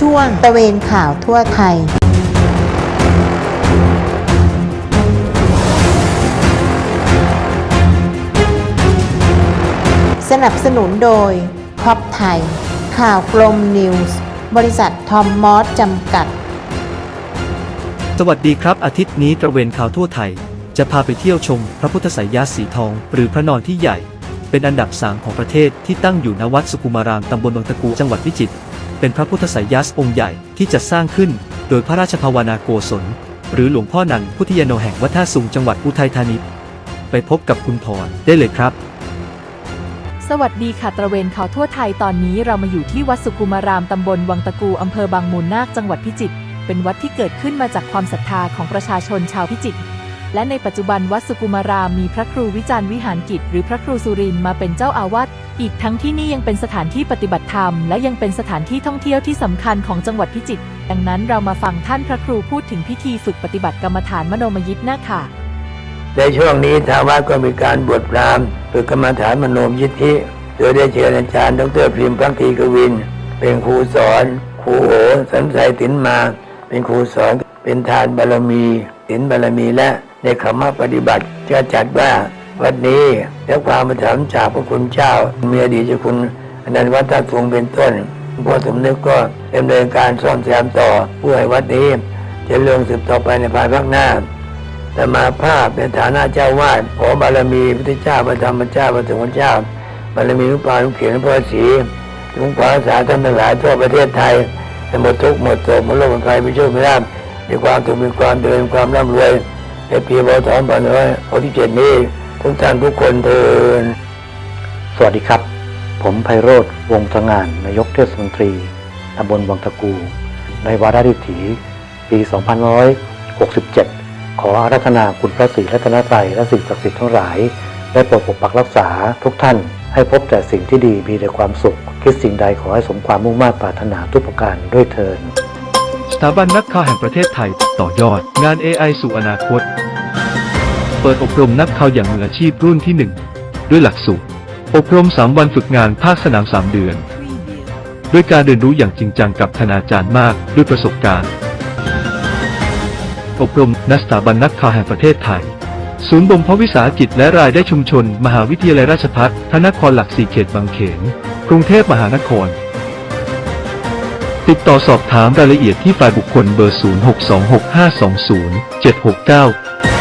ช่วงตะเวนข่าวทั่วไทย สนับสนุนโดยท็อปไทย ข่าวกลมนิวส์ บริษัททอมมอสจำกัด สวัสดีครับ อาทิตย์นี้ตระเวนข่าวทั่วไทย จะพาไปเที่ยวชม พระพุทธไสยาสีทอง หรือพระนอนที่ใหญ่เป็นอันดับ 3 ของประเทศที่ตั้งอยู่ณวัดสุกุมาราม ตำบลบางตะกู จังหวัดพิจิตร เป็นพระพุทธไสยญาติองค์ใหญ่ที่จะสร้างขึ้น โดยพระราชภาวนาโกศล หรือหลวงพ่อนันพุทธยโนแห่งวัดท่าสุงจังหวัดอุทัยธานีไปพบกับคุณพรได้เลยครับสวัสดีค่ะตระเวนข่าวทั่วไทยตอนนี้เรามาอยู่ที่วัดสุกุมารามตำบลวังตะกูอำเภอบางมูลนาคจังหวัดพิจิตรเป็นวัดที่เกิดขึ้นมาจากความศรัทธาของประชาชนชาวพิจิตร และในปัจจุบันวัดสุกุมารามมีพระครูวิจารณ์วิหารกิจ หรือพระครูสุรินมาเป็นเจ้าอาวาสอีกทั้งที่นี่ยังเป็นสถานที่ปฏิบัติธรรม และยังเป็นสถานที่ท่องเที่ยวที่สำคัญของจังหวัดพิจิตรดังนั้นเรามาฟังท่านพระครูพูดถึงพิธีฝึกปฏิบัติกรรมฐานมโนมยิทนาค่ะ ในช่วงนี้ทางวัดก็มีการบวชพรามฝึกกรรมฐานมโนมยิทธิโดยได้เชิญอาจารย์ดรพิมพ์พักดีกวิน เป็นครูสอนครูโอสันไสตินมา เป็นครูสอนเป็นทานบารมีศีลบารมีและ ในคำว่าปฏิบัติจะจัดว่าวัดนี้และความประทับจากพระคุณเจ้า มีอดีตเจ้าคุณอนันต์วัดท่าทุงเป็นต้นพ่อสมนึกก็ดำเนินการซ่อมแซมต่อเพื่อให้วัดนี้เจะเรื่องสืบต่อไปในภายภาคหน้าแต่มาภาพในฐานะเจ้าวาดขอบารมีพระเจ้าพระธรรมเจ้าพระสงฆ์เจ้าบารมีลวงปาหลวงเขียนพ่อศรีหลวงพ่อสาท่านทั้งหลายทั่วประเทศไทยหมดทุกข์หมดโศกหมดโรคหมดภัยมีโชคมีลาภมีความสุขมีความเดินความร่ำรวย ในปีบถอนปันน้อยหกที่เจ็ดนี้ทุกท่านทุกคนเทินสวัสดีครับ ผมไพโรธวงศ์สง่านนายกเทศมนตรีตำบลวังตะกู ในวาระดิถีปี 2567 ขออารัธนาคุณพระศรีรัตนตรัยและสิ่งศักดิ์สิทธิ์ทั้งหลายได้โปรดปกปักรักษาทุกท่าน ให้พบแต่สิ่งที่ดีมีแต่ความสุข คิดสิ่งใดขอให้สมความมุ่งมา่ปรารถนาทุกประการด้วยเทินสถาบันนักข่าวแห่งประเทศไทย ต่อยอด งาน AI สู่อนาคต เปิดอบรมนักข่าวอย่างมืออาชีพรุ่นที่ 1 ด้วยหลักสูตร อบรม 3 วันฝึกงานภาคสนาม 3 เดือน ด้วยการเรียนรู้อย่างจริงจังกับคณาจารย์มากด้วยประสบการณ์ อบรมณสถาบันนักข่าวแห่งประเทศไทย ศูนย์บ่มเพาะวิสาหกิจและรายได้ชุมชน มหาวิทยาลัยราชภัฏพระนครหลักสี่เขตบางเขน กรุงเทพมหานคร ติดต่อสอบถามรายละเอียดที่ฝ่ายบุคคลเบอร์ 0626520769